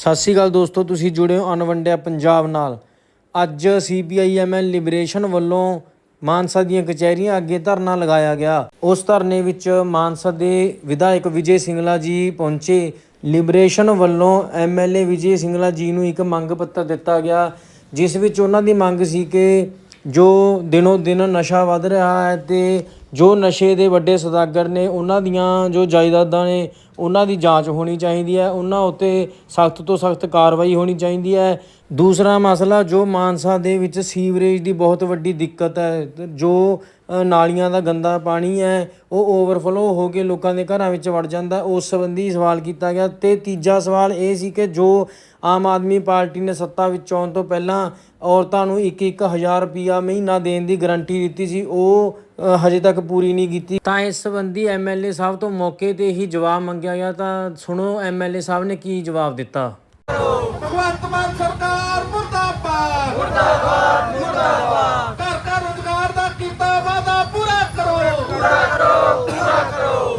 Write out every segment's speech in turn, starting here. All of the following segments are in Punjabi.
ਸਤਿ ਸ਼੍ਰੀ ਅਕਾਲ ਦੋਸਤੋ, ਤੁਸੀਂ ਜੁੜੇ ਹੋ ਅਨਵੰਡਿਆ ਪੰਜਾਬ ਨਾਲ। ਅੱਜ ਸੀਪੀਆਈਐਮਐਲ ਲਿਬਰੇਸ਼ਨ ਵੱਲੋਂ ਮਾਨਸਾ ਦੀਆਂ ਕਚਹਿਰੀਆਂ ਅੱਗੇ ਧਰਨਾ ਲਗਾਇਆ ਗਿਆ। ਉਸ ਧਰਨੇ ਵਿੱਚ ਮਾਨਸਾ ਦੇ ਵਿਧਾਇਕ ਵਿਜੇ ਸਿੰਗਲਾ ਜੀ ਪਹੁੰਚੇ। ਲਿਬਰੇਸ਼ਨ ਵੱਲੋਂ ਐਮਐਲਏ ਵਿਜੇ ਸਿੰਗਲਾ ਜੀ ਨੂੰ ਇੱਕ ਮੰਗ ਪੱਤਰ ਦਿੱਤਾ ਗਿਆ, ਜਿਸ ਵਿੱਚ ਉਹਨਾਂ ਦੀ ਮੰਗ ਸੀ ਕਿ ਜੋ ਦਿਨੋ ਦਿਨ ਨਸ਼ਾ ਵੱਧ ਰਿਹਾ ਹੈ ਅਤੇ ਜੋ ਨਸ਼ੇ ਦੇ ਵੱਡੇ ਸੌਦਾਗਰ ਨੇ, ਉਹਨਾਂ ਦੀਆਂ ਜੋ ਜਾਇਦਾਦਾਂ ਨੇ, ਉਹਨਾਂ ਦੀ ਜਾਂਚ ਹੋਣੀ ਚਾਹੀਦੀ ਹੈ। ਉਹਨਾਂ ਉੱਤੇ ਸਖਤ ਤੋਂ ਸਖਤ ਕਾਰਵਾਈ ਹੋਣੀ ਚਾਹੀਦੀ ਹੈ। ਦੂਸਰਾ ਮਸਲਾ, ਜੋ ਮਾਨਸਾ ਦੇ ਵਿੱਚ ਸੀਵਰੇਜ ਦੀ ਬਹੁਤ ਵੱਡੀ ਦਿੱਕਤ ਹੈ, ਜੋ ਨਾਲੀਆਂ ਦਾ ਗੰਦਾ ਪਾਣੀ ਹੈ, ਉਹ ਓਵਰਫਲੋ ਹੋ ਕੇ ਲੋਕਾਂ ਦੇ ਘਰਾਂ ਵਿੱਚ ਵੜ ਜਾਂਦਾ। ਉਸ ਸੰਬੰਧੀ ਸਵਾਲ ਕੀਤਾ ਗਿਆ। ਤੇ ਤੀਜਾ ਸਵਾਲ ਇਹ ਸੀ ਕਿ ਜੋ ਆਮ ਆਦਮੀ ਪਾਰਟੀ ਨੇ ਸੱਤਾ ਵਿੱਚ ਆਉਣ ਤੋਂ ਪਹਿਲਾਂ ਔਰਤਾਂ ਨੂੰ ਇੱਕ ਇੱਕ ਹਜ਼ਾਰ ਰੁਪਿਆ ਮਹੀਨਾ ਦੇਣ ਦੀ ਗਰੰਟੀ ਦਿੱਤੀ ਸੀ, ਉਹ ਹਜੇ ਤੱਕ ਪੂਰੀ ਨਹੀਂ ਕੀਤੀ। ਤਾਂ ਇਸ ਸੰਬੰਧੀ ਐਮਐਲਏ ਸਾਹਿਬ ਤੋਂ ਮੌਕੇ ਤੇ ਹੀ ਜਵਾਬ ਮੰਗਿਆ ਗਿਆ। ਤਾਂ ਸੁਣੋ ਐਮਐਲਏ ਸਾਹਿਬ ਨੇ ਕੀ ਜਵਾਬ ਦਿੱਤਾ। ਭਗਵੰਤ ਮਾਨ ਸਰਕਾਰ, ਮੁਰਦਾਬਾਦ। ਮੁਰਦਾਬਾਦ ਮੁਰਦਾਬਾਦ ਘਰ ਘਰ ਰੁਜ਼ਗਾਰ ਦਾ ਕੀਤਾ ਵਾਦਾ ਪੂਰਾ ਕਰੋ ਪੂਰਾ ਕਰੋ ਪੂਰਾ ਕਰੋ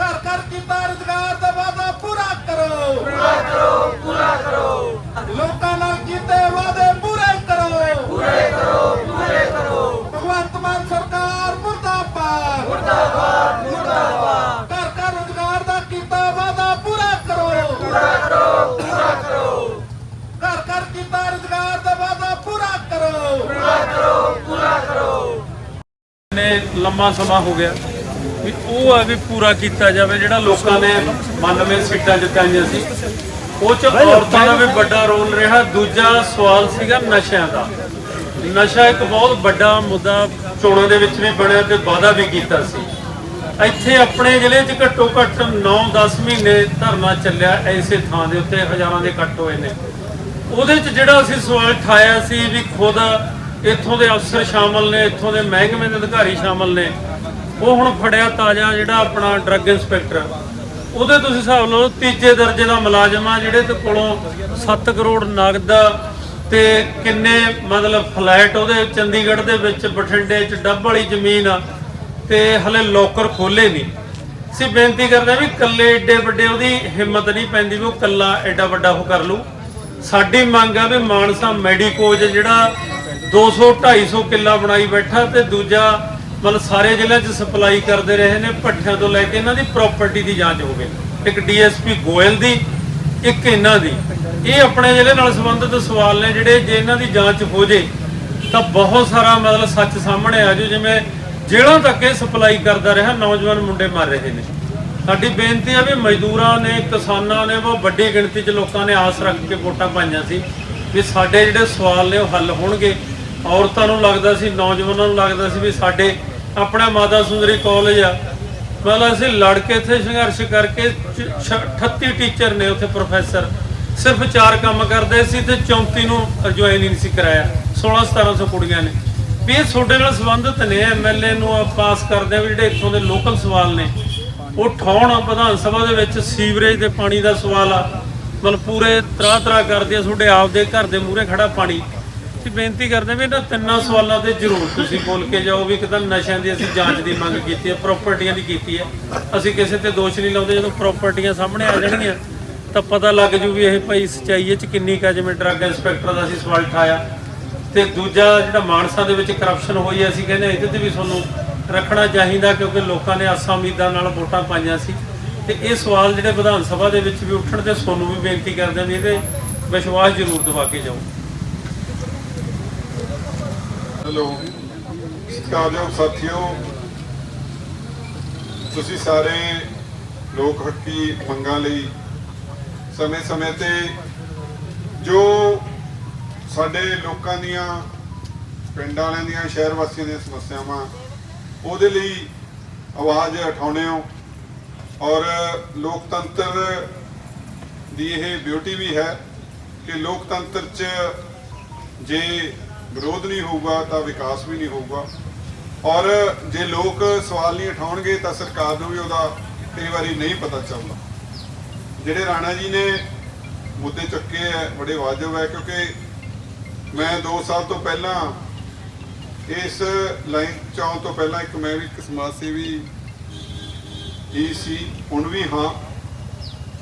ਘਰ ਘਰ ਕੀਤਾ ਰੁਜ਼ਗਾਰ ਦਾ ਵਾਦਾ ਪੂਰਾ ਕਰੋ ਪੂਰਾ ਕਰੋ ਪੂਰਾ ਕਰੋ ਲੋਕਾਂ ਨਾਲ ਕੀਤੇ ਵਾਦੇ ਪੂਰੇ ਕਰੋ। ਪੂਰੇ ਕਰੋ ਪੂਰੇ ਕਰੋ। ਭਗਵੰਤ ਮਾਨ ਸਰਕਾਰ ਮੁਰਦਾਬਾਦ। ਮੁਰਦਾਬਾਦ ਮੁਰਦਾਬਾਦ। ਘਰ ਘਰ ਰੁਜ਼ਗਾਰ ਦਾ ਕੀਤਾ ਵਾਦਾ ਪੂਰਾ ਕਰੋ। ਘਰ ਘਰ ਕੀਤਾ ਰੁਜ਼ਗਾਰ ਦਾ ਵਾਦਾ ਪੂਰਾ ਕਰੋ। ਨੇ ਲੰਮਾ ਸਮਾਂ ਹੋ ਗਿਆ। ਵੀ ਉਹ ਆ ਵੀ ਪੂਰਾ ਕੀਤਾ ਜਾਵੇ ਜਿਹੜਾ ਲੋਕਾਂ ਨੇ 92 ਸੀਟਾਂ ਜਿਤਾਈਆਂ ਸੀ। ਉਹ ਚ ਔਰਤਾਂ ਦਾ ਵੀ ਵੱਡਾ ਰੋਲ ਰਿਹਾ ਦੂਜਾ ਸਵਾਲ ਸੀਗਾ ਨਸ਼ਿਆਂ ਦਾ। ਨਸ਼ਾ ਇੱਕ ਬਹੁਤ ਵੱਡਾ ਮੁੱਦਾ ਚੋਣਾਂ ਦੇ ਵਿੱਚ ਵੀ ਬਣਿਆ ਤੇ ਵਾਅਦਾ ਵੀ ਕੀਤਾ ਸੀ। ਇੱਥੇ ਆਪਣੇ ਜ਼ਿਲ੍ਹੇ 'ਚ ਘੱਟੋ ਘੱਟ 9-10 ਮਹੀਨੇ ਧਰਨਾ ਚੱਲਿਆ ਐਸੇ ਥਾਂ ਦੇ ਉੱਤੇ ਹਜ਼ਾਰਾਂ ਦੇ ਇਕੱਠ ਹੋਏ ਨੇ। ਉਹਦੇ 'ਚ ਜਿਹੜਾ ਅਸੀਂ ਸਵਾਲ ਠਾਇਆ ਸੀ ਵੀ ਖੁਦ ਇੱਥੋਂ ਦੇ ਅਫਸਰ ਸ਼ਾਮਲ ਨੇ ਇੱਥੋਂ ਦੇ ਮਹਿਕਮੇ ਦੇ ਅਧਿਕਾਰੀ ਸ਼ਾਮਲ ਨੇ ਉਹ ਹੁਣ ਫੜਿਆ ਤਾਜ਼ਾ ਜਿਹੜਾ ਆਪਣਾ ਡਰੱਗ ਇੰਸਪੈਕਟਰ। ਉਹਦੇ ਤੁਸੀਂ ਹਿਸਾਬ ਲਓ, ਤੀਜੇ ਦਰਜੇ ਦਾ ਮੁਲਾਜ਼ਮ ਆ ਜਿਹੜੇ ਤੇ ਕੋਲੋਂ 7 ਕਰੋੜ ਨਗਦ ਤੇ ਕਿੰਨੇ ਮਤਲਬ ਫਲੈਟ ਉਹਦੇ ਚੰਡੀਗੜ੍ਹ ਦੇ ਵਿੱਚ, ਬਠਿੰਡੇ 'ਚ, ਡੱਬ ਵਾਲੀ ਜ਼ਮੀਨ ਆ ਤੇ ਹਲੇ ਲੋਕਰ ਖੋਲੇ ਨਹੀਂ। ਅਸੀਂ ਬੇਨਤੀ ਕਰਦੇ ਹਾਂ ਵੀ ਕੱਲੇ ਏਡੇ ਵੱਡੇ ਉਹਦੀ ਹਿੰਮਤ ਨਹੀਂ ਪੈਂਦੀ ਵੀ ਉਹ ਕੱਲਾ ਐਡਾ ਵੱਡਾ ਉਹ ਕਰ ਲੂ ਸਾਡੀ ਮੰਗ ਆ ਵੀ ਮਾਨਸਾ ਮੈਡੀਕੋਜ ਜਿਹੜਾ 200 250 ਕਿੱਲਾ ਬਣਾਈ ਬੈਠਾ ਤੇ ਦੂਜਾ ਮਤਲਬ ਸਾਰੇ ਜ਼ਿਲ੍ਹਿਆਂ 'ਚ ਸਪਲਾਈ ਕਰਦੇ ਰਹੇ ਨੇ, ਭੱਠਿਆਂ ਤੋਂ ਲੈ ਕੇ ਇਹਨਾਂ ਦੀ ਪ੍ਰਾਪਰਟੀ ਦੀ ਜਾਂਚ ਹੋਵੇ ਇੱਕ ਡੀਐਸਪੀ ਗੋਇਲ ਦੀ, ਇੱਕ ਇਹਨਾਂ ਦੀ। ਇਹ ਆਪਣੇ ਜ਼ਿਲ੍ਹੇ ਨਾਲ ਸੰਬੰਧਿਤ ਸਵਾਲ ਨੇ ਜਿਹੜੇ ਜੇ ਇਹਨਾਂ ਦੀ ਜਾਂਚ ਹੋ ਜੇ, ਤਾਂ ਬਹੁਤ ਸਾਰਾ ਮਤਲਬ ਸੱਚ ਸਾਹਮਣੇ ਆ ਜਾਊ, ਜਿਵੇਂ ਜੇਲ੍ਹਾਂ ਤੱਕ ਇਹ ਸਪਲਾਈ ਕਰਦਾ ਰਿਹਾ, ਨੌਜਵਾਨ ਮੁੰਡੇ ਮਰ ਰਹੇ ਨੇ। ਸਾਡੀ ਬੇਨਤੀ ਹੈ ਵੀ ਮਜ਼ਦੂਰਾਂ ਨੇ, ਕਿਸਾਨਾਂ ਨੇ ਉਹ ਵੱਡੀ ਗਿਣਤੀ 'ਚ ਲੋਕਾਂ ਨੇ ਆਸ ਰੱਖ ਕੇ ਵੋਟਾਂ ਪਾਈਆਂ ਸੀ, ਵੀ ਸਾਡੇ ਜਿਹੜੇ ਸਵਾਲ ਨੇ ਉਹ ਹੱਲ ਹੋਣਗੇ। ਔਰਤਾਂ ਨੂੰ ਲੱਗਦਾ ਸੀ, ਨੌਜਵਾਨਾਂ ਨੂੰ ਲੱਗਦਾ ਸੀ ਵੀ ਸਾਡੇ ਆਪਣਾ ਮਾਤਾ ਸੁੰਦਰੀ ਕਾਲਜ ਆ। ਮਤਲਬ ਅਸੀਂ ਲੜ ਕੇ ਇੱਥੇ ਸੰਘਰਸ਼ ਕਰਕੇ ਚ- 38 ਟੀਚਰ ਨੇ ਉੱਥੇ ਪ੍ਰੋਫੈਸਰ ਸਿਰਫ ਚਾਰ ਕੰਮ ਕਰਦੇ ਸੀ ਤੇ 34 ਨੂੰ ਜੁਆਇਨ ਹੀ ਨਹੀਂ ਸੀ ਕਰਾਇਆ। 16 1700 ਕੁੜੀਆਂ ਨੇ। ਵੀ ਇਹ ਤੁਹਾਡੇ ਨਾਲ ਸੰਬੰਧਿਤ ਨੇ ਐਮਐਲਏ ਨੂੰ ਪਾਸ ਕਰਦੇ ਆ ਵੀ ਜਿਹੜੇ ਇੱਥੋਂ ਦੇ ਲੋਕਲ ਸਵਾਲ ਨੇ। ਉਹ ਠਾਉਣ ਵਿਧਾਨ ਸਭਾ ਦੇ ਵਿੱਚ, ਸੀਵਰੇਜ ਦੇ ਪਾਣੀ ਦਾ ਸਵਾਲ ਆ। ਮਤਲਬ ਪੂਰੇ ਤਰਾ ਤਰਾ ਕਰਦੇ ਆ, ਤੁਹਾਡੇ ਆਪਦੇ ਘਰ ਦੇ ਮੂਹਰੇ ਖੜਾ ਪਾਣੀ। ਅਸੀਂ ਬੇਨਤੀ ਕਰਦੇ ਹਾਂ ਵੀ ਇਹਨਾਂ ਤਿੰਨਾਂ ਸਵਾਲਾਂ ਤੇ ਜ਼ਰੂਰ ਤੁਸੀਂ ਬੋਲ ਕੇ ਜਾਓ ਵੀ ਕਿਦਾਂ ਨਸ਼ਿਆਂ ਦੀ ਅਸੀਂ ਜਾਂਚ ਦੀ ਮੰਗ ਕੀਤੀ ਹੈ ਪ੍ਰਾਪਰਟੀਆਂ ਦੀ ਕੀਤੀ ਹੈ। ਅਸੀਂ ਕਿਸੇ ਤੇ ਦੋਸ਼ ਨਹੀਂ ਲਾਉਂਦੇ, ਜਦੋਂ ਪ੍ਰਾਪਰਟੀਆਂ ਸਾਹਮਣੇ ਆ ਜਾਣਗੀਆਂ, ਤਾਂ ਪਤਾ ਲੱਗ ਜੂ ਵੀ ਇਹ ਭਾਈ ਸਚਾਈ ਚ ਕਿੰਨੀ ਕਾ ਜਿਵੇਂ ਡਰੱਗ ਇੰਸਪੈਕਟਰ ਦਾ ਅਸੀਂ ਸਵਾਲ ਠਾਇਆ। ਤੇ ਦੂਜਾ ਜਿਹੜਾ ਮਾਨਸਾ ਦੇ ਵਿੱਚ ਕਰਪਸ਼ਨ ਹੋਈ ਹੈ, ਅਸੀਂ ਕਹਿੰਦੇ ਇਹਦੇ ਤੇ ਵੀ ਤੁਹਾਨੂੰ ਰੱਖਣਾ ਚਾਹੀਦਾ ਕਿਉਂਕਿ ਲੋਕਾਂ ਨੇ ਆਸਾਂ ਉਮੀਦਾਂ ਨਾਲ ਵੋਟਾਂ ਪਾਈਆਂ ਸੀ। ਤੇ ਇਹ ਸਵਾਲ ਜਿਹੜੇ ਵਿਧਾਨ ਸਭਾ ਦੇ ਵਿੱਚ ਵੀ ਉੱਠਣ ਤੇ ਤੁਹਾਨੂੰ ਵੀ ਬੇਨਤੀ ਕਰਦੇ ਵੀ ਇਹਦੇ ਵਿਸ਼ਵਾਸ ਜ਼ਰੂਰ ਦਿਵਾ ਕੇ ਜਾਓ। ਹੈਲੋ ਸਤਿਕਾਰਯੋਗ ਸਾਥੀਓ। ਤੁਸੀਂ ਸਾਰੇ ਲੋਕ ਹੱਕੀ ਮੰਗਾਂ ਲਈ ਸਮੇਂ-ਸਮੇਂ ਤੇ ਜੋ ਸਾਡੇ ਲੋਕਾਂ ਦੀਆਂ, ਪਿੰਡ ਵਾਲਿਆਂ ਦੀਆਂ, ਸ਼ਹਿਰ ਵਾਸੀਆਂ ਦੀਆਂ ਸਮੱਸਿਆਵਾਂ, ਉਹਦੇ ਲਈ ਆਵਾਜ਼ ਉਠਾਉਂਦੇ ਹੋ। ਔਰ ਲੋਕਤੰਤਰ ਦੀ ਇਹ ਬਿਊਟੀ ਵੀ ਹੈ ਕਿ ਲੋਕਤੰਤਰ 'ਚ ਜੇ ਵਿਰੋਧ ਨਹੀਂ ਹੋਊਗਾ ਤਾਂ ਵਿਕਾਸ ਵੀ ਨਹੀਂ ਹੋਊਗਾ। ਔਰ ਜੇ ਲੋਕ ਸਵਾਲ ਨਹੀਂ ਉਠਾਉਣਗੇ ਤਾਂ ਸਰਕਾਰ ਨੂੰ ਵੀ ਉਹਦਾ ਕਈ ਵਾਰੀ ਨਹੀਂ ਪਤਾ ਚੱਲਦਾ। ਜਿਹੜੇ ਰਾਣਾ ਜੀ ਨੇ ਮੁੱਦੇ ਚੱਕੇ ਹੈ, ਬੜੇ ਵਾਜਬ ਹੈ, ਕਿਉਂਕਿ ਮੈਂ 2 ਸਾਲ ਤੋਂ ਪਹਿਲਾਂ ਇਸ ਲਾਈਨ ਚ ਆਉਣ ਤੋਂ ਪਹਿਲਾਂ ਇੱਕ ਮੈਂ ਵੀ ਇੱਕ ਸਮਾਜ ਸੇਵੀ ਹੀ ਸੀ, ਹੁਣ ਵੀ ਹਾਂ।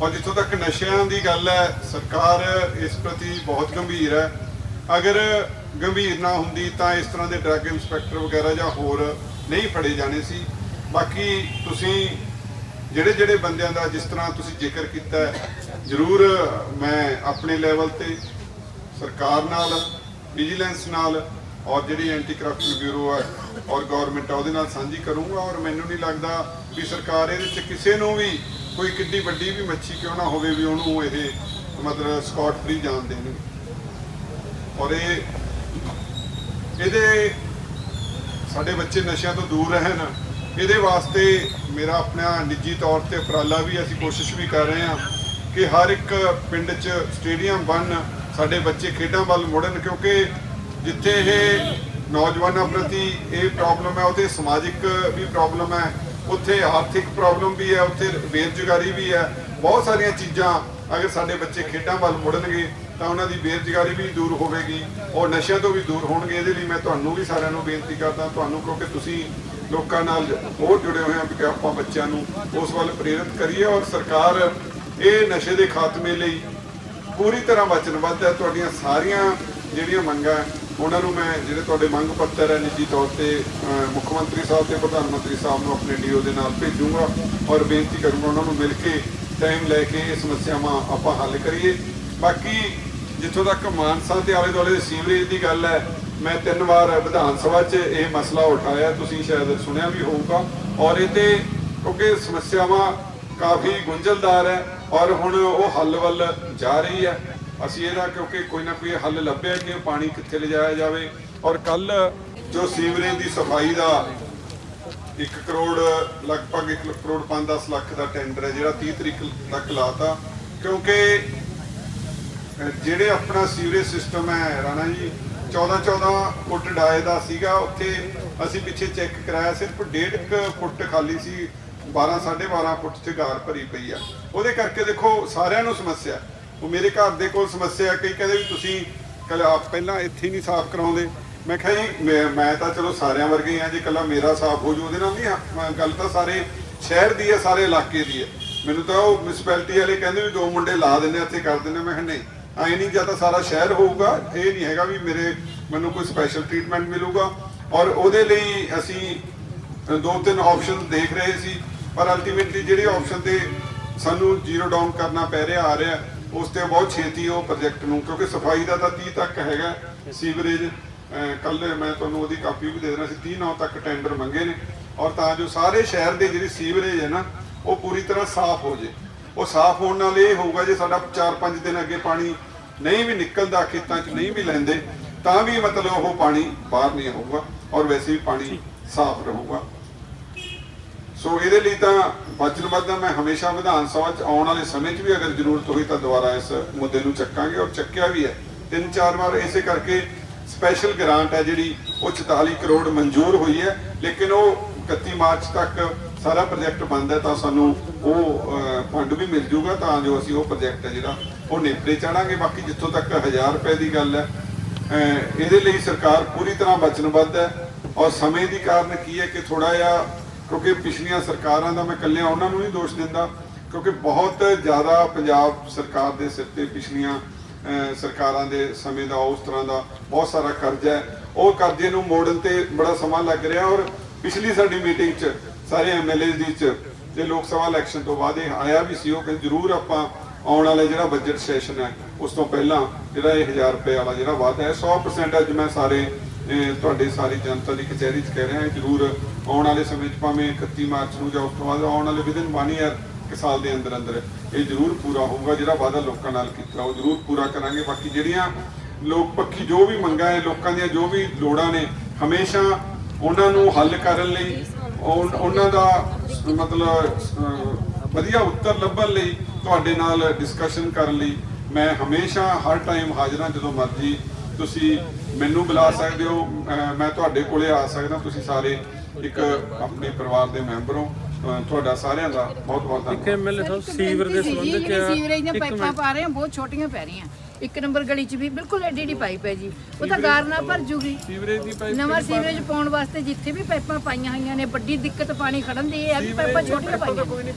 ਔਰ ਜਿੱਥੋਂ ਤੱਕ ਨਸ਼ਿਆਂ ਦੀ ਗੱਲ ਹੈ, ਸਰਕਾਰ ਇਸ ਪ੍ਰਤੀ ਬਹੁਤ ਗੰਭੀਰ ਹੈ। ਅਗਰ ਗੰਭੀਰ ਨਾ ਹੁੰਦੀ ਤਾਂ ਇਸ ਤਰ੍ਹਾਂ ਦੇ ਡਰੱਗ ਇੰਸਪੈਕਟਰ ਵਗੈਰਾ ਜਾਂ ਹੋਰ ਨਹੀਂ ਫੜੇ ਜਾਣੇ ਸੀ। ਬਾਕੀ ਤੁਸੀਂ ਜਿਹੜੇ ਜਿਹੜੇ ਬੰਦਿਆਂ ਦਾ ਜਿਸ ਤਰ੍ਹਾਂ ਤੁਸੀਂ ਜ਼ਿਕਰ ਕੀਤਾ ਜ਼ਰੂਰ ਮੈਂ ਆਪਣੇ ਲੈਵਲ ਤੇ ਸਰਕਾਰ ਨਾਲ ਵਿਜੀਲੈਂਸ ਨਾਲ ਔਰ ਜਿਹੜੀ ਐਂਟੀ ਕਰਪਸ਼ਨ ਬਿਊਰੋ ਹੈ ਔਰ ਗਵਰਨਮੈਂਟ ਆ ਉਹਦੇ ਨਾਲ ਸਾਂਝੀ ਕਰੂੰਗਾ ਔਰ ਮੈਨੂੰ ਨਹੀਂ ਲੱਗਦਾ ਵੀ ਸਰਕਾਰ ਇਹਦੇ ਚ ਕਿਸੇ ਨੂੰ ਵੀ ਕੋਈ ਕਿੱਡੀ ਵੱਡੀ ਵੀ ਮੱਛੀ ਕਿਉਂ ਨਾ ਹੋਵੇ ਵੀ ਉਹਨੂੰ ਇਹ ਮਤਲਬ ਸਕਾਟ ਫ੍ਰੀ ਜਾਣ ਦੇਣਗੇ ਔਰ ਇਹ ਇਹਦੇ ਸਾਡੇ ਬੱਚੇ ਨਸ਼ਿਆਂ ਤੋਂ ਦੂਰ ਰਹਿਣ, ਇਹਦੇ ਵਾਸਤੇ ਮੇਰਾ ਆਪਣਾ ਨਿੱਜੀ ਤੌਰ ਤੇ ਉਪਰਾਲਾ ਵੀ ਅਸੀਂ ਕੋਸ਼ਿਸ਼ ਵੀ ਕਰ ਰਹੇ ਹਾਂ ਕਿ ਹਰ ਇੱਕ ਪਿੰਡ 'ਚ ਸਟੇਡੀਅਮ ਬਣ, ਸਾਡੇ ਬੱਚੇ ਖੇਡਾਂ ਵੱਲ ਮੁੜਨ, ਕਿਉਂਕਿ ਜਿੱਥੇ ਇਹ ਨੌਜਵਾਨਾਂ ਪ੍ਰਤੀ ਇਹ ਪ੍ਰੋਬਲਮ ਹੈ, ਉੱਥੇ ਸਮਾਜਿਕ ਵੀ ਪ੍ਰੋਬਲਮ ਹੈ, ਉੱਥੇ ਆਰਥਿਕ ਪ੍ਰੋਬਲਮ ਵੀ ਹੈ, ਉੱਥੇ ਬੇਰੁਜ਼ਗਾਰੀ ਵੀ ਹੈ, ਬਹੁਤ ਸਾਰੀਆਂ ਚੀਜ਼ਾਂ ਅਗਰ ਸਾਡੇ ਬੱਚੇ ਖੇਡਾਂ ਵੱਲ ਮੁੜਨਗੇ ਤਾਂ ਉਹਨਾਂ ਦੀ ਬੇਰੁਜ਼ਗਾਰੀ ਵੀ ਦੂਰ ਹੋਵੇਗੀ ਔਰ ਨਸ਼ਿਆਂ ਤੋਂ ਵੀ ਦੂਰ ਹੋਣਗੇ। ਇਹਦੇ ਲਈ ਮੈਂ ਤੁਹਾਨੂੰ ਵੀ ਸਾਰਿਆਂ ਨੂੰ ਬੇਨਤੀ ਕਰਦਾ, ਤੁਹਾਨੂੰ ਕਿਉਂਕਿ ਤੁਸੀਂ ਲੋਕਾਂ ਨਾਲ ਹੋਰ ਜੁੜੇ ਹੋਏ ਆ ਕਿ ਆਪਾਂ ਬੱਚਿਆਂ ਨੂੰ ਉਸ ਵੱਲ ਪ੍ਰੇਰਿਤ ਕਰੀਏ ਔਰ ਸਰਕਾਰ ਇਹ ਨਸ਼ੇ ਦੇ ਖਾਤਮੇ ਲਈ ਪੂਰੀ ਤਰ੍ਹਾਂ ਵਚਨਬੱਧ ਹੈ। ਤੁਹਾਡੀਆਂ ਸਾਰੀਆਂ ਜਿਹੜੀਆਂ ਮੰਗਾਂ ਉਹਨਾਂ ਨੂੰ ਮੈਂ ਜਿਹੜੇ ਤੁਹਾਡੇ ਮੰਗ ਪੱਤਰ ਹੈ, ਨਿੱਜੀ ਤੌਰ ਤੇ ਮੁੱਖ ਮੰਤਰੀ ਸਾਹਿਬ ਤੇ ਪ੍ਰਧਾਨ ਮੰਤਰੀ ਸਾਹਿਬ ਨੂੰ ਆਪਣੇ ਡੀਓ ਦੇ ਨਾਲ ਭੇਜੂੰਗਾ ਔਰ ਬੇਨਤੀ ਕਰੂੰਗਾ ਉਹਨਾਂ ਨੂੰ ਮਿਲ ਕੇ ਟਾਈਮ ਲੈ ਕੇ ਇਹ ਸਮੱਸਿਆਵਾਂ ਆਪਾਂ ਹੱਲ ਕਰੀਏ। ਬਾਕੀ ਜਿੱਥੋਂ ਤੱਕ ਮਾਨਸਾ ਤੇ ਆਲੇ ਦੁਆਲੇ ਦੇ ਸੀਵਰੇਜ ਦੀ ਗੱਲ ਹੈ, ਮੈਂ ਤਿੰਨ ਵਾਰ ਵਿਧਾਨ ਸਭਾ 'ਚ ਇਹ ਮਸਲਾ ਉਠਾਇਆ, ਤੁਸੀਂ ਸ਼ਾਇਦ ਸੁਣਿਆ ਵੀ ਹੋਊਗਾ। ਔਰ ਇਹਦੇ ਕਿਉਂਕਿ ਸਮੱਸਿਆਵਾਂ ਕਾਫੀ ਗੁੰਝਲਦਾਰ ਹੈ ਔਰ ਹੁਣ ਉਹ ਹੱਲ ਵੱਲ ਜਾ ਰਹੀ ਹੈ। ਅਸੀਂ ਇਹਦਾ ਕਿਉਂਕਿ ਕੋਈ ਨਾ ਕੋਈ ਹੱਲ ਲੱਭਿਆ ਕਿ ਪਾਣੀ ਕਿੱਥੇ ਲਿਜਾਇਆ ਜਾਵੇ। ਔਰ ਕੱਲ ਜੋ ਸੀਵਰੇਜ ਦੀ ਸਫ਼ਾਈ ਦਾ 1 ਕਰੋੜ, ਲਗਭਗ 1 ਕਰੋੜ 5-10 ਲੱਖ ਦਾ ਟੈਂਡਰ ਹੈ, ਜਿਹੜਾ 30 ਤਰੀਕ ਤੱਕ ਲਾਤਾ। ਕਿਉਂਕਿ ਜਿਹੜੇ ਆਪਣਾ ਸੀਵਰੇਜ ਸਿਸਟਮ ਹੈ ਰਾਣਾ ਜੀ 14 14 ਫੁੱਟ ਡਾਏ ਦਾ ਸੀਗਾ, ਉੱਥੇ ਅਸੀਂ ਪਿੱਛੇ ਚੈੱਕ ਕਰਾਇਆ, ਸਿਰਫ 1.5 ਫੁੱਟ ਖਾਲੀ ਸੀ 12 12.5 ਫੁੱਟ ਚ ਗਾਰ ਭਰੀ ਪਈ ਆ। ਉਹਦੇ ਕਰਕੇ ਦੇਖੋ, ਸਾਰਿਆਂ ਨੂੰ ਸਮੱਸਿਆ ਉਹ ਮੇਰੇ ਘਰ ਦੇ ਕੋਲ ਸਮੱਸਿਆ ਕਈ ਕਹਿੰਦੇ ਵੀ ਤੁਸੀਂ ਕੱਲ ਪਹਿਲਾਂ ਇੱਥੇ ਨਹੀਂ ਸਾਫ਼ ਕਰਾਉਂਦੇ। ਮੈਂ ਕਿਹਾ ਜੀ, ਮੈਂ- ਮੈਂ ਤਾਂ ਚਲੋ ਸਾਰਿਆਂ ਵਰਗੇ ਹੀ ਆ ਜੇ ਕੱਲਾ ਮੇਰਾ ਸਾਫ਼ ਹੋ ਜੂ, ਉਹਦੇ ਨਾਲ ਨਹੀਂ ਗੱਲ ਤਾਂ ਸਾਰੇ ਸ਼ਹਿਰ ਦੀ ਹੈ, ਸਾਰੇ ਇਲਾਕੇ ਦੀ ਹੈ। ਮੈਨੂੰ ਤਾਂ ਉਹ ਮਿਊਨਿਸਪੈਲਿਟੀ ਵਾਲੇ ਕਹਿੰਦੇ ਵੀ ਦੋ ਮੁੰਡੇ ਲਾ ਦਿੰਦੇ ਇੱਥੇ ਕਰ ਦਿੰਦੇ ਮੈਂ ਕਿਹਾ ਨਹੀਂ। ਐ ਨਹੀਂ ਜਾਂ ਤਾਂ ਸਾਰਾ ਸ਼ਹਿਰ ਹੋਊਗਾ, ਇਹ ਨਹੀਂ ਹੈਗਾ ਵੀ ਮੇਰੇ ਮੈਨੂੰ ਕੋਈ ਸਪੈਸ਼ਲ ਟ੍ਰੀਟਮੈਂਟ ਮਿਲੂਗਾ। ਔਰ ਉਹਦੇ ਲਈ ਅਸੀਂ ਦੋ ਤਿੰਨ ਆਪਸ਼ਨ ਦੇਖ ਰਹੇ ਸੀ, ਪਰ ਅਲਟੀਮੇਟਲੀ ਜਿਹੜੇ ਆਪਸ਼ਨ ਤੇ ਸਾਨੂੰ ਜ਼ੀਰੋ ਡਾਊਨ ਕਰਨਾ ਪੈ ਰਿਹਾ, ਆ ਰਿਹਾ, ਉਸ ਤੇ ਬਹੁਤ ਛੇਤੀ ਉਹ ਪ੍ਰੋਜੈਕਟ ਨੂੰ, ਕਿਉਂਕਿ ਸਫ਼ਾਈ ਦਾ ਤਾਂ 30 ਤੱਕ ਹੈਗਾ, ਸੀਵਰੇਜ ਕੱਲ ਮੈਂ ਤੁਹਾਨੂੰ ਉਹਦੀ ਕਾਪੀ ਵੀ ਦੇ ਦੇਣਾ ਸੀ 30 ਨੌ ਤੱਕ ਟੈਂਡਰ ਮੰਗੇ ਨੇ। ਔਰ ਤਾਂ ਜੋ ਸਾਰੇ ਸ਼ਹਿਰ ਦੇ ਜਿਹੜੀ ਸੀਵਰੇਜ ਹੈ ਨਾ, ਉਹ ਪੂਰੀ ਤਰ੍ਹਾਂ ਸਾਫ਼ ਹੋ ਜੇ। ਉਹ ਸਾਫ਼ ਹੋਣ ਨਾਲ ਇਹ ਹੋਊਗਾ ਜੇ ਸਾਡਾ 4-5 ਦਿਨ ਅੱਗੇ ਪਾਣੀ ਨਹੀਂ ਵੀ ਨਿਕਲਦਾ ਖੇਤਾਂ 'ਚ ਨਹੀਂ ਵੀ ਲੈਂਦੇ ਤਾਂ ਵੀ ਮਤਲਬ ਉਹ ਪਾਣੀ ਬਾਹਰ ਨਹੀਂ ਆਊਗਾ ਔਰ ਵੈਸੇ ਵੀ ਪਾਣੀ ਸਾਫ਼ ਰਹੂਗਾ। ਸੋ ਇਹਦੇ ਲਈ ਤਾਂ ਵਚਨਬੱਧ ਮੈਂ ਹਮੇਸ਼ਾ ਵਿਧਾਨ ਸਭਾ 'ਚ ਆਉਣ ਵਾਲੇ ਸਮੇਂ 'ਚ ਵੀ ਅਗਰ ਜ਼ਰੂਰਤ ਹੋਈ ਤਾਂ ਦੁਬਾਰਾ ਇਸ ਮੁੱਦੇ ਨੂੰ ਚੱਕਾਂਗੇ ਔਰ ਚੱਕਿਆ ਵੀ ਹੈ। ਤਿੰਨ ਚਾਰ ਵਾਰ ਇਸੇ ਕਰਕੇ ਸਪੈਸ਼ਲ ਗ੍ਰਾਂਟ ਹੈ ਜਿਹੜੀ ਉਹ 44 ਕਰੋੜ ਮਨਜ਼ੂਰ ਹੋਈ ਹੈ ਲੇਕਿਨ ਉਹ 31 ਮਾਰਚ ਤੱਕ ਸਾਰਾ ਪ੍ਰੋਜੈਕਟ ਬੰਦ ਹੈ ਤਾਂ ਸਾਨੂੰ ਉਹ ਫੰਡ ਵੀ ਮਿਲ ਜੂਗਾ, ਤਾਂ ਜੋ ਅਸੀਂ ਉਹ ਪ੍ਰੋਜੈਕਟ ਹੈ ਜਿਹੜਾ, ਉਹ ਨੇਪਰੇ ਚਾੜਾਂਗੇ। ਬਾਕੀ ਜਿੱਥੋਂ ਤੱਕ 1000 ਰੁਪਏ ਦੀ ਗੱਲ ਹੈ ਇਹਦੇ ਲਈ ਸਰਕਾਰ ਪੂਰੀ ਤਰ੍ਹਾਂ ਵਚਨਬੱਧ ਹੈ। ਔਰ ਸਮੇਂ ਦੀ ਕਾਰਨ ਕੀ ਹੈ ਕਿ ਥੋੜਾ ਜਿਹਾ, ਕਿਉਂਕਿ ਪਿਛਲੀਆਂ ਸਰਕਾਰਾਂ ਦਾ ਮੈਂ ਇਕੱਲਿਆਂ ਉਹਨਾਂ ਨੂੰ ਨਹੀਂ ਦੋਸ਼ ਦਿੰਦਾ, ਕਿਉਂਕਿ ਬਹੁਤ ਜ਼ਿਆਦਾ ਪੰਜਾਬ ਸਰਕਾਰ ਦੇ ਸਿਰ ਤੇ ਪਿਛਲੀਆਂ ਸਰਕਾਰਾਂ ਦੇ ਸਮੇਂ ਦਾ, ਉਸ ਤਰ੍ਹਾਂ ਦਾ ਬਹੁਤ ਸਾਰਾ ਕਰਜ਼ਾ ਹੈ। ਉਹ ਕਰਜ਼ੇ ਨੂੰ ਮੋੜਨ ਤੇ ਬੜਾ ਸਮਾਂ ਲੱਗ ਰਿਹਾ ਔਰ ਪਿਛਲੀ ਸਾਡੀ ਮੀਟਿੰਗ 'ਚ, ਸਾਰੇ ਐਮਐਲਏ ਦੀ 'ਚ ਤੇ ਲੋਕ ਸਭਾ ਇਲੈਕਸ਼ਨ ਤੋਂ ਬਾਅਦ ਇਹ ਆਇਆ ਵੀ ਸੀ, ਉਹ ਕਿ ਜ਼ਰੂਰ ਆਪਾਂ ਆਉਣ ਵਾਲਾ ਜਿਹੜਾ ਬਜਟ ਸੈਸ਼ਨ ਹੈ, ਉਸ ਤੋਂ ਪਹਿਲਾਂ ਜਿਹੜਾ ਇਹ 1000 ਰੁਪਏ ਵਾਲਾ ਜਿਹੜਾ ਵਾਅਦਾ ਹੈ 100% ਅੱਜ ਮੈਂ ਸਾਰੇ ਤੁਹਾਡੇ ਸਾਰੀ ਜਨਤਾ ਦੀ ਕਚਹਿਰੀ 'ਚ ਕਹਿ ਰਿਹਾ ਹਾਂ, ਜ਼ਰੂਰ ਆਉਣ ਵਾਲੇ ਸਮੇਂ 'ਚ ਭਾਵੇਂ 31 ਮਾਰਚ ਨੂੰ ਜਾਂ ਉਸ ਤੋਂ ਬਾਅਦ ਆਉਣ ਵਾਲੇ ਵਿਦਨ 1 ਇਅਰ ਕਿ ਸਾਲ ਦੇ ਅੰਦਰ ਅੰਦਰ ਇਹ ਜ਼ਰੂਰ ਪੂਰਾ ਹੋਊਗਾ, ਜਿਹੜਾ ਵਾਅਦਾ ਲੋਕਾਂ ਨਾਲ ਕੀਤਾ, ਉਹ ਜ਼ਰੂਰ ਪੂਰਾ ਕਰਾਂਗੇ। ਬਾਕੀ ਜਿਹੜੀਆਂ ਲੋਕ ਪੱਖੀ ਜੋ ਵੀ ਮੰਗਾਂ ਹੈ ਲੋਕਾਂ ਦੀਆਂ ਜੋ ਵੀ ਲੋੜਾਂ ਨੇ, ਹਮੇਸ਼ਾ ਉਹਨਾਂ ਨੂੰ ਹੱਲ ਕਰਨ ਲਈ ਉਹਨਾਂ ਦਾ, ਮਤਲਬ ਵਧੀਆ ਉੱਤਰ ਲੱਭਣ ਲਈ ਤੁਹਾਡੇ ਨਾਲ ਡਿਸਕਸ਼ਨ ਕਰਨ ਲਈ ਮੈਂ ਹਮੇਸ਼ਾ ਹਰ ਟਾਈਮ ਹਾਜ਼ਰ ਹਾਂ ਜਦੋਂ ਮਰਜ਼ੀ। ਤੁਸੀਂ ਮੈਨੂੰ ਬੁਲਾ ਸਕਦੇ ਹੋ ਮੈਂ ਤੁਹਾਡੇ ਕੋਲੇ ਆ ਸਕਦਾ, ਤੁਸੀਂ ਸਾਰੇ ਇੱਕ ਆਪਣੇ ਪਰਿਵਾਰ ਦੇ ਮੈਂਬਰ ਹੋ। ਅ, ਤੁਹਾਡਾ ਸਾਰਿਆਂ ਦਾ ਬਹੁਤ ਬਹੁਤ ਇੱਕ ਧੰਨਵਾਦ ਐਮਐਲਏ ਸਾਹਿਬ ਸੀਵਰ ਦੇ ਸੰਬੰਧ ਚ ਸੀਵਰੇਜ ਦੀਆਂ ਪਾਈਪਾਂ ਪਾ ਰਹੇ ਆ ਬਹੁਤ ਛੋਟੀਆਂ ਪੈ ਰਹੀਆਂ। ਇੱਕ ਨੰਬਰ ਗਲੀ 'ਚ ਵੀ ਬਿਲਕੁਲ ਐਡੀ ਐਡੀ ਪਾਈਪ ਹੈ ਜੀ। ਉਹ ਤਾਂ ਗਾਰ ਨਾਲ ਭਰ ਜੂਗੀ। ਸੀਵਰੇਜ ਦੀ ਪਾਈਪ ਨਵਾਂ ਸੀਵਰੇਜ ਪਾਉਣ? ਵਾਸਤੇ ਜਿੱਥੇ ਵੀ ਪਾਈਪਾਂ ਪਾਈਆਂ ਹੋਈਆਂ ਨੇ ਵੱਡੀ ਦਿੱਕਤ ਪਾਣੀ ਖੜਨ ਦੀ ਇਹ ਹੈ ਵੀ ਪਾਈਪਾਂ ਛੋਟੀਆਂ ਪਾਈਆਂ ਨੇ।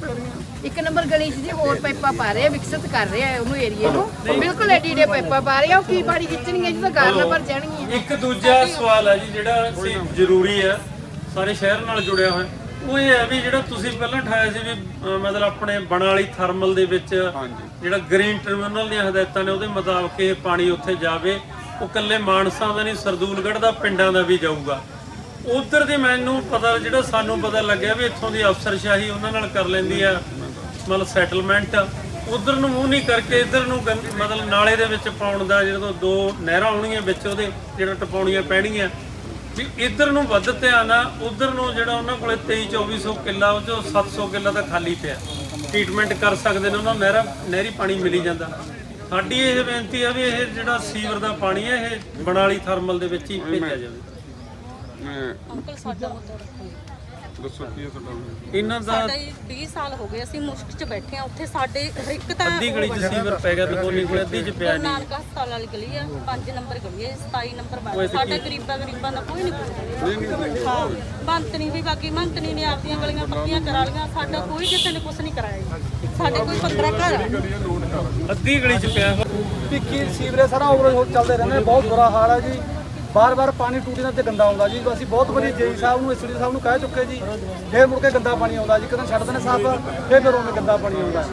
ਇੱਕ ਨੰਬਰ ਗਲੀ 'ਚ ਜੀ ਹੋਰ ਪਾਈਪਾਂ ਪਾ ਰਹੇ ਆ ਵਿਕਸਿਤ ਕਰ ਰਹੇ ਆ ਉਹਨੂੰ ਏਰੀਏ ਨੂੰ। ਬਿਲਕੁਲ ਐਡੀ ਐਡੀ ਪਾਈਪਾਂ ਪਾ ਰਹੇ ਆ ਉਹ ਕੀ ਪਾਣੀ ਖਿੱਚਣਗੀਆਂ ਜੀ ਤਾਂ ਗਾਰ ਨਾਲ ਭਰ ਜਾਣਗੀਆਂ। ਇੱਕ ਦੂਜਾ ਸਵਾਲ ਹੈ ਜੀ ਜਿਹੜਾ ਸੀ ਜ਼ਰੂਰੀ ਹੈ। ਸਾਰੇ ਸ਼ਹਿਰ ਨਾਲ ਜੁੜਿਆ ਹੋਇਆ। ਉਹ ਇਹ ਹੈ ਵੀ ਜਿਹੜਾ ਤੁਸੀਂ ਪਹਿਲਾਂ ਠਾਇਆ ਸੀ ਵੀ ਅਹ, ਮਤਲਬ ਆਪਣੇ ਬਣ ਵਾਲੀ ਥਰਮਲ ਦੇ ਵਿੱਚ ਹਾਂਜੀ। ਜਿਹੜਾ ਗ੍ਰੀਨ ਟਰਮੀਨਲ ਦੀਆਂ ਹਦਾਇਤਾਂ ਨੇ ਉਹਦੇ ਮੁਤਾਬਕ ਇਹ ਪਾਣੀ ਉੱਥੇ ਜਾਵੇ। ਉਹ ਕੱਲੇ ਮਾਨਸਾ ਦਾ ਨਹੀਂ ਸਰਦੂਲਗੜ੍ਹ ਦਾ ਪਿੰਡਾਂ ਦਾ ਵੀ ਜਾਊਗਾ। ਉਧਰ ਦੇ ਮੈਨੂੰ ਪਤਾ ਜਿਹੜਾ ਸਾਨੂੰ ਪਤਾ ਲੱਗਿਆ ਵੀ ਇੱਥੋਂ ਦੀ ਅਫਸਰਸ਼ਾਹੀ ਉਹਨਾਂ ਨਾਲ ਕਰ ਲੈਂਦੀ ਆ ਮਤਲਬ ਸੈਟਲਮੈਂਟ ਉਧਰ ਨੂੰ ਮੂੰਹ ਨਹੀਂ ਕਰਕੇ ਇਧਰ ਨੂੰ ਗੰਦ- ਮਤਲਬ ਨਾਲੇ ਦੇ ਵਿੱਚ ਪਾਉਣ ਦਾ ਜਦੋਂ ਦੋ ਨਹਿਰਾਂ ਆਉਣਗੀਆਂ ਵਿੱਚ ਉਹਦੇ ਜਿਹੜਾ ਟਪਾਉਣੀਆਂ ਪੈਣਗੀਆਂ ਵੀ ਇਧਰ ਨੂੰ ਵੱਧ ਧਿਆਨ ਆ ਉਧਰ ਨੂੰ ਜਿਹੜਾ ਉਹਨਾਂ ਕੋਲੇ 23 2400 ਕਿੱਲਾ ਉਹ ਚੋਂ 700 ਕਿੱਲਾ ਤਾਂ ਖਾਲੀ ਪਿਆ। ਟ੍ਰੀਟਮੈਂਟ ਕਰ ਸਕਦੇ ਨੇ ਉਹਨਾਂ ਨੂੰ ਨਹਿਰਾ ਨਹਿਰੀ ਪਾਣੀ ਮਿਲੀ ਜਾਂਦਾ। ਸਾਡੀ ਇਹ ਬੇਨਤੀ ਆ ਵੀ ਇਹ ਜਿਹੜਾ ਸੀਵਰ ਦਾ ਪਾਣੀ ਹੈ ਇਹ ਬਣਾਲੀ ਥਰਮਲ ਦੇ ਵਿੱਚ ਹੀ ਭੇਜਿਆ ਜਾਵੇ। ਅੰਕਲ ਸਾਡਾ ਮਤਲਬ ਦੱਸੋ ਕੀ ਹੈ ਤੁਹਾਡਾ? ਇਹਨਾਂ ਦਾ ਸਾਡਾ ਜੀ 20 ਸਾਲ ਹੋ ਗਏ ਅਸੀਂ ਮੁਸ਼ਕ 'ਚ ਬੈਠੇ ਆ ਉੱਥੇ ਸਾਡੇ ਇੱਕ ਤਾਂ ਅੱਧੀ ਗਲੀ 'ਚ ਸੀਵਰ ਪੈ ਗਿਆ ਤੇ ਕੋਨੀ ਕੋਲੇ ਅੱਧੀ 'ਚ ਪਿਆ ਗੁਰੂ ਨਹੀਂ। ਨਾਨਕ ਹਸਪਤਾਲ ਵਾਲੀ ਗਲੀ ਆ 5 ਨੰਬਰ ਗਲੀ ਹੈ 27 ਨੰਬਰ ਬਾਅਦ ਸਾਡਾ ਗਰੀਬਾਂ ਗਰੀਬਾਂ ਦਾ ਕੋਈ ਨਹੀਂ ਪੁੱਛਦਾ। ਹਾਂ ਮੰਤਰੀ ਵੀ ਬਾਕੀ ਮੰਤਰੀ ਨੇ ਆਪਦੀਆਂ ਗਲੀਆਂ ਪੱਕੀਆਂ ਕਰਾ ਲਈਆਂ ਸਾਡਾ ਕੋਈ ਕਿਸੇ ਨੇ ਕੁਝ ਨਹੀਂ ਕਰਾਇਆ ਜੀ। ਸਾਡੇ ਕੋਈ 15 ਘਰ ਆ। ਅੱਧੀ ਗਲੀ 'ਚ ਪਿਆ। ਭਿੱਖੀ ਸੀਵਰੇਜ ਸਾਰਾ ਓਵਰ ਚੱਲਦੇ ਰਹਿੰਦੇ ਨੇ ਬਹੁਤ ਬੁਰਾ ਹਾਲ ਹੈ ਜੀ। ਬਾਰ-ਬਾਰ ਪਾਣੀ ਟੂਟੀ ਨਾਲ ਤੇ ਗੰਦਾ ਆਉਂਦਾ ਜੀ। ਅਸੀਂ ਬਹੁਤ ਵਾਰੀ ਜੇਈ ਸਾਹਿਬ ਨੂੰ ਐਸਡੀ ਸਾਹਿਬ ਨੂੰ ਕਹਿ ਚੁੱਕੇ ਜੀ। ਫੇਰ ਮੁੜ ਕੇ ਗੰਦਾ ਪਾਣੀ ਆਉਂਦਾ ਜੀ। ਕਦੇ ਛੱਡਦੇ ਨੇ ਸਾਫ਼ ਫੇਰ ਫਿਰ ਉਹਨੇ ਗੰਦਾ ਪਾਣੀ ਆਉਂਦਾ।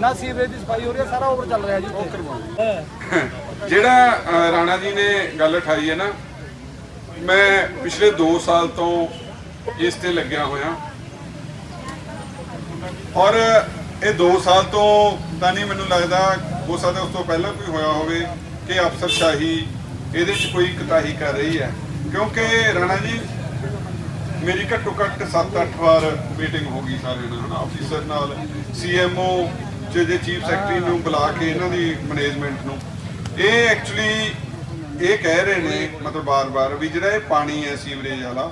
ਨਾ ਸੀਵਰੇਜ ਦੀ ਸਫ਼ਾਈ ਹੋ ਰਹੀ ਹੈ ਸਾਰਾ ਓਵਰ ਚੱਲ ਰਿਹਾ ਜੀ। ਇੱਥੇ। ਜਿਹੜਾ ਅ, ਰਾਣਾ ਜੀ ਨੇ ਗੱਲ ਉਠਾਈ ਹੈ ਨਾ ਮੈਂ ਪਿਛਲੇ 2 ਸਾਲ ਤੋਂ ਇਸ ਤੇ ਲੱਗਿਆ ਹੋਇਆ। ਔਰ ਇਹ 2 ਸਾਲ ਤੋਂ ਤਾਂ ਨਹੀਂ ਮੈਨੂੰ ਲੱਗਦਾ ਹੋ ਸਕਦਾ ਉਸ ਤੋਂ ਪਹਿਲਾਂ ਕੋਈ ਹੋਇਆ ਹੋਵੇ ਕਿ ਅਫਸਰਸ਼ਾਹੀ ਇਹਦੇ 'ਚ ਕੋਈ ਕਤਾਹੀ ਕਰ ਰਹੀ ਹੈ। ਕਿਉਂਕਿ ਰਾਣਾ ਜੀ, ਮੇਰੀ ਘੱਟੋ ਘੱਟ 7-8 ਵਾਰ ਮੀਟਿੰਗ ਹੋ ਗਈ ਸਾਰੇ ਨਾਲ ਹਨਾ ਨਾਲ ਸੀਐਮਓ ਚ ਜੇ ਚੀਫ ਸੈਕਟਰੀ ਨੂੰ ਬੁਲਾ ਕੇ ਇਹਨਾਂ ਦੀ ਮੈਨੇਜਮੈਂਟ ਨੂੰ। ਇਹ ਐਕਚੁਅਲੀ ਇਹ ਕਹਿ ਰਹੇ ਨੇ, ਮਤਲਬ ਬਾਰ-ਬਾਰ ਵੀ ਜਿਹੜਾ ਇਹ ਪਾਣੀ ਹੈ ਸੀਵਰੇਜ ਵਾਲਾ,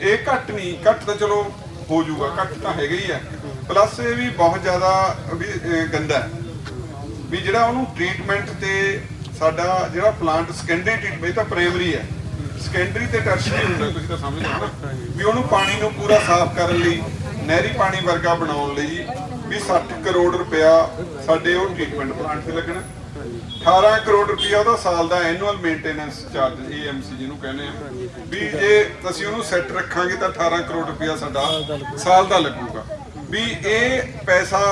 ਇਹ ਘੱਟ ਨਹੀਂ, ਘੱਟ ਤਾਂ ਚਲੋ ਹੋ ਜਾਊਗਾ, ਘੱਟ ਤਾਂ ਹੈਗਾ ਹੀ ਹੈ। ਪਲੱਸ ਇਹ ਵੀ ਬਹੁਤ ਜ਼ਿਆਦਾ ਵੀ ਗੰਦਾ ਹੈ। ਵੀ ਜਿਹੜਾ ਉਹਨੂੰ ਟ੍ਰੀਟਮੈਂਟ ਤੇ ਸਾਡਾ ਜਿਹੜਾ ਪਲਾਂਟ ਸੈਕੰਡਰੀ ਟ੍ਰੀਟਮੈਂਟ ਤਾਂ ਪ੍ਰਾਇਮਰੀ ਹੈ। ਸੈਕੰਡਰੀ ਤੇ ਟਰਸ਼ਰੀ ਹੁੰਦਾ, ਤੁਸੀਂ ਤਾਂ ਸਮਝਦੇ ਹੋ ਨਾ। ਵੀ ਉਹਨੂੰ ਪਾਣੀ ਨੂੰ ਪੂਰਾ ਸਾਫ਼ ਕਰਨ ਲਈ, ਨਹਿਰੀ ਪਾਣੀ ਵਰਗਾ ਬਣਾਉਣ ਲਈ ਵੀ 60 ਕਰੋੜ ਰੁਪਇਆ ਸਾਡੇ ਉਹ ਟ੍ਰੀਟਮੈਂਟ ਪਲਾਂਟ ਤੇ ਲੱਗਣਾ। 18 ਕਰੋੜ ਰੁਪਇਆ ਉਹਦਾ ਸਾਲ ਦਾ ਐਨੂਅਲ ਮੇਨਟੇਨੈਂਸ ਚਾਰਜ ਏਐਮਸੀ ਜਿਹਨੂੰ ਕਹਿੰਦੇ ਆ। ਵੀ ਜੇ ਅਸੀਂ ਉਹਨੂੰ ਸੈੱਟ ਰੱਖਾਂਗੇ ਤਾਂ 18 ਕਰੋੜ ਰੁਪਇਆ ਸਾਡਾ ਸਾਲ ਦਾ ਲੱਗੂਗਾ। ਵੀ ਇਹ ਪੈਸਾ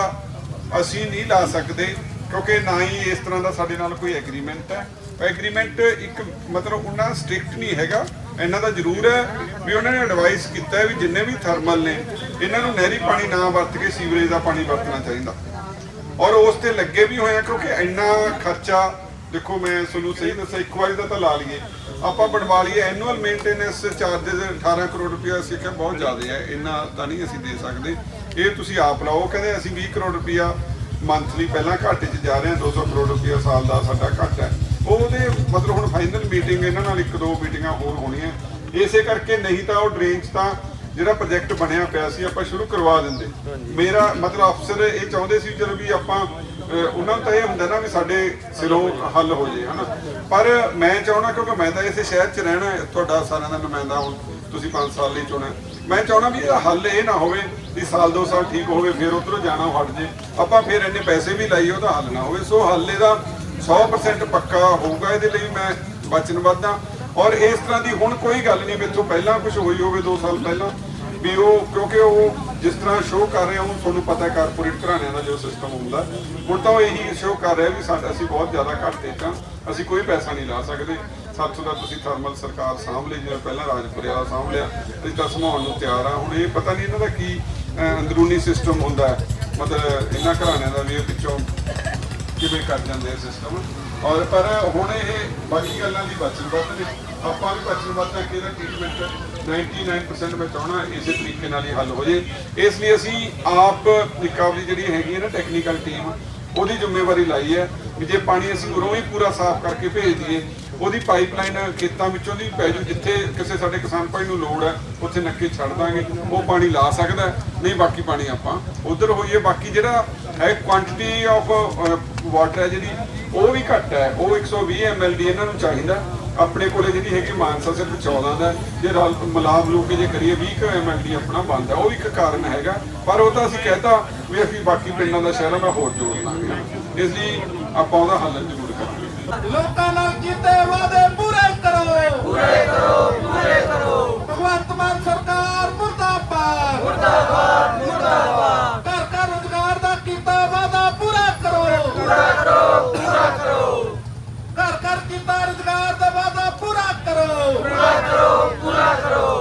ਅਸੀਂ ਨਹੀਂ ਲਾ ਸਕਦੇ। ਕਿਉਂਕਿ ਨਾ ਹੀ ਇਸ ਤਰ੍ਹਾਂ ਦਾ ਸਾਡੇ ਨਾਲ ਕੋਈ ਐਗਰੀਮੈਂਟ ਹੈ। ਐਗਰੀਮੈਂਟ ਇੱਕ ਮਤਲਬ ਉਹਨਾਂ ਸਟ੍ਰਿਕਟ ਨਹੀਂ ਹੈਗਾ। ਇਹਨਾਂ ਦਾ ਜ਼ਰੂਰ ਹੈ ਵੀ ਉਹਨਾਂ ਨੇ ਐਡਵਾਈਸ ਕੀਤਾ ਵੀ ਜਿੰਨੇ ਵੀ ਥਰਮਲ ਨੇ, ਇਹਨਾਂ ਨੂੰ ਨਹਿਰੀ ਪਾਣੀ ਨਾ ਵਰਤ ਕੇ ਸੀਵਰੇਜ ਦਾ ਪਾਣੀ ਵਰਤਣਾ ਚਾਹੀਦਾ। ਔਰ ਉਸ ਤੇ ਲੱਗੇ ਵੀ ਹੋਏ ਆ, ਕਿਉਂਕਿ ਇੰਨਾ ਖਰਚਾ, ਦੇਖੋ ਮੈਂ ਤੁਹਾਨੂੰ ਸਹੀ ਦੱਸਾਂ, ਇੱਕ ਵਾਰੀ ਦਾ ਤਾਂ ਲਾ ਲਈਏ। ਆਪਾਂ ਬਣਵਾ ਲਈਏ ਐਨੂਅਲ ਮੇਨਟੇਨੈਂਸ ਚਾਰजेस 18 ਕਰੋੜ ਰੁਪਇਆ, ਅਸੀਂ ਕਿਹਾ ਬਹੁਤ ਜ਼ਿਆਦਾ ਹੈ, ਇੰਨਾ ਤਾਂ ਨਹੀਂ ਅਸੀਂ ਦੇ ਸਕਦੇ। ਇਹ ਤੁਸੀਂ ਆਪ ਲਾਓ, ਕਹਿੰਦੇ ਅਸੀਂ 20 ਕਰੋੜ ਰੁਪਇਆ ਮੰਥਲੀ ਪਹਿਲਾਂ ਘਾਟੇ 'ਚ ਜਾ ਰਹੇ ਹਾਂ 200 ਕਰੋੜ ਰੁਪਇਆ ਸਾਲ ਦਾ ਸਾਡਾ ਘੱਟ ਹੈ। ਉਹਦੇ ਮਤਲਬ ਹੁਣ ਫਾਈਨਲ ਮੀਟਿੰਗ ਇਹਨਾਂ ਨਾਲ ਇੱਕ ਦੋ ਮੀਟਿੰਗਾਂ ਹੋਰ ਹੋਣੀਆਂ। ਇਸੇ ਕਰਕੇ ਨਹੀਂ ਤਾਂ ਉਹ ਡਰੇਨ 'ਚ ਤਾਂ ਜਿਹੜਾ ਪ੍ਰੋਜੈਕਟ ਬਣਿਆ ਪਿਆ ਸੀ ਆਪਾਂ ਸ਼ੁਰੂ ਕਰਵਾ ਦਿੰਦੇ। ਮੇਰਾ ਮਤਲਬ ਅਫਸਰ ਇਹ ਚਾਹੁੰਦੇ ਸੀ ਚਲੋ ਵੀ ਆਪਾਂ ਉਹਨਾਂ ਨੂੰ ਤਾਂ ਇਹ ਹੁੰਦਾ ਨਾ ਵੀ ਸਾਡੇ ਸਿਰੋਂ ਹੱਲ ਹੋ ਜੇ ਹਨਾ। ਪਰ ਮੈਂ ਚਾਹਣਾ ਕਿਉਂਕਿ ਮੈਂ ਤਾਂ ਇਸੇ ਸ਼ਹਿਰ 'ਚ ਰਹਿਣਾ ਤੁਹਾਡਾ ਸਾਰਿਆਂ ਦਾ ਨੁਮਾਇੰਦਾ ਹੁਣ। ਤੁਸੀਂ 5 ਸਾਲ ਲਈ ਚੁਣਿਆ। ਮੈਂ ਚਾਹਣਾ ਵੀ ਇਹਦਾ ਹੱਲ ਇਹ ਨਾ ਹੋਵੇ ਵੀ ਸਾਲ ਦੋ ਸਾਲ ਠੀਕ ਹੋਵੇ, ਫਿਰ ਉਧਰੋਂ ਜਾਣਾ ਹਟ ਜੇ। ਆਪਾਂ ਫਿਰ ਇੰਨੇ ਪੈਸੇ ਵੀ ਲਾਈਏ, ਉਹਦਾ ਹੱਲ ਨਾ ਹੋਵੇ। ਸੋ ਹੱਲ ਇਹਦਾ 100% ਪੱਕਾ ਹੋਊਗਾ ਇਹਦੇ ਲਈ ਮੈਂ ਵਚਨਬੱਧ ਹਾਂ ਔਰ ਇਸ ਤਰ੍ਹਾਂ ਦੀ ਹੁਣ ਕੋਈ ਗੱਲ ਨਹੀਂ ਮੇਥੋਂ ਪਹਿਲਾਂ ਕੁਝ ਹੋਈ ਹੋਵੇ 2 ਸਾਲ ਪਹਿਲਾਂ। ਵੀ ਉਹ, ਕਿਉਂਕਿ ਉਹ ਜਿਸ ਤਰ੍ਹਾਂ ਸ਼ੋਅ ਕਰ ਰਿਹਾ ਹੋ ਤੁਹਾਨੂੰ ਪਤਾ ਹੈ ਕਾਰਪੋਰੇਟ ਘਰਾਣਿਆਂ ਦਾ ਜੋ ਸਿਸਟਮ ਹੁੰਦਾ। ਹੁਣ ਤਾਂ ਉਹ ਇਹੀ ਸ਼ੋਅ ਕਰ ਰਿਹਾ ਵੀ ਸਾਡਾ, ਅਸੀਂ ਬਹੁਤ ਜ਼ਿਆਦਾ ਘੱਟ ਦੇਤਾਂ। ਅਸੀਂ ਕੋਈ ਪੈਸਾ ਨਹੀਂ ਲਾ ਸਕਦੇ। ਸਾਥੋਂ ਦਾ ਤੁਸੀਂ ਥਰਮਲ ਸਰਕਾਰ ਸਾਂਭ ਲਈ, ਜਿਵੇਂ ਪਹਿਲਾਂ ਰਾਜਪੁਰੇ ਵਾਲਾ ਸਾਂਭ ਲਿਆ ਅਸੀਂ ਤਾਂ ਨੂੰ ਤਿਆਰ ਆ। ਹੁਣ ਇਹ ਪਤਾ ਨਹੀਂ ਇਹਨਾਂ ਦਾ ਕੀ ਅੰਦਰੂਨੀ ਸਿਸਟਮ ਹੁੰਦਾ ਹੈ। ਮਤਲਬ ਇਹਨਾਂ ਘਰਾਣਿਆਂ ਦਾ ਵੀ ਇਹ ਵਿੱਚੋਂ ਕਿਵੇਂ ਕਰ ਜਾਂਦੇ ਆ ਸਿਸਟਮ ਔਰ, ਪਰ ਹੁਣ ਇਹ ਬਾਕੀ ਗੱਲਾਂ ਦੀ ਵਚਨਬੱਧ ਨੇ। ਆਪਾਂ ਵੀ ਵਚਨਬੱਧ ਹਾਂ ਕਿ ਇਹਦਾ ਟ੍ਰੀਟਮੈਂਟ 99% ਮੈਂ ਚਾਹਣਾ ਇਸੇ ਤਰੀਕੇ ਨਾਲ ਹੀ ਹੱਲ ਹੋ ਜੇ। ਇਸ ਲਈ ਅਸੀਂ ਆਪ ਰਿਕਵਰੀ ਜਿਹੜੀ ਹੈਗੀ ਹੈ ਨਾ ਟੈਕਨੀਕਲ ਟੀਮ ਉਹਦੀ ਜ਼ਿੰਮੇਵਾਰੀ ਲਾਈ ਹੈ ਕਿ ਜੇ ਪਾਣੀ ਅਸੀਂ ਉਰੋਂ ਹੀ ਪੂਰਾ ਸਾਫ਼ ਕਰਕੇ ਭੇਜ ਦਈਏ ਉਹਦੀ ਪਾਈਪਲਾਈਨ ਖੇਤਾਂ ਵਿੱਚੋਂ ਦੀ ਪੈ ਜੂ, ਜਿੱਥੇ ਕਿਸੇ ਸਾਡੇ ਕਿਸਾਨ ਭਾਈ ਨੂੰ ਲੋੜ ਹੈ, ਉੱਥੇ ਨੱਕੇ ਛੱਡ ਦਾਂਗੇ, ਉਹ ਪਾਣੀ ਲਾ ਸਕਦਾ ਨਹੀਂ ਬਾਕੀ ਪਾਣੀ ਆਪਾਂ ਉਧਰ ਹੋਈਏ, ਬਾਕੀ ਜਿਹੜਾ ਹੈ ਕੁਆਂਟੀਟੀ ਆਫ ਵਾਟਰ ਹੈ ਜਿਹੜੀ, ਉਹ ਵੀ ਘੱਟ ਹੈ, ਉਹ 120 ml ਦੀ ਇਹਨਾਂ ਨੂੰ ਚਾਹੀਦਾ ਆਪਣੇ ਕੋਲੇ ਜਿਹੜੀ ਹੈਗੀ ਮਾਨਸਾ ਸਿਰਫ 14 ਦਾ ਜੇ ਰਲ ਮਲਾਬ ਲੂ ਕੇ ਜੇ ਕਰੀਏ 20 ml ਦੀ ਆਪਣਾ ਬੰਦ ਹੈ, ਉਹ ਵੀ ਇੱਕ ਕਾਰਨ ਹੈਗਾ, ਪਰ ਉਹ ਤਾਂ ਅਸੀਂ ਕਹਿਤਾ ਵੀ ਅਸੀਂ ਬਾਕੀ ਪਿੰਡਾਂ ਦਾ ਸ਼ਹਿਰਾਂ ਦਾ ਹੋਰ ਜੋੜ ਲਾਂਗੇ। ਇਸ ਲਈ ਆਪਾਂ ਉਹਦਾ ਹੱਲ ਜ਼ਰੂਰ ਲੋਕਾਂ ਨਾਲ ਕੀਤੇ ਵਾਅਦੇ ਪੂਰੇ ਕਰੋ। ਪੂਰੇ ਕਰੋ ਪੂਰੇ ਕਰੋ।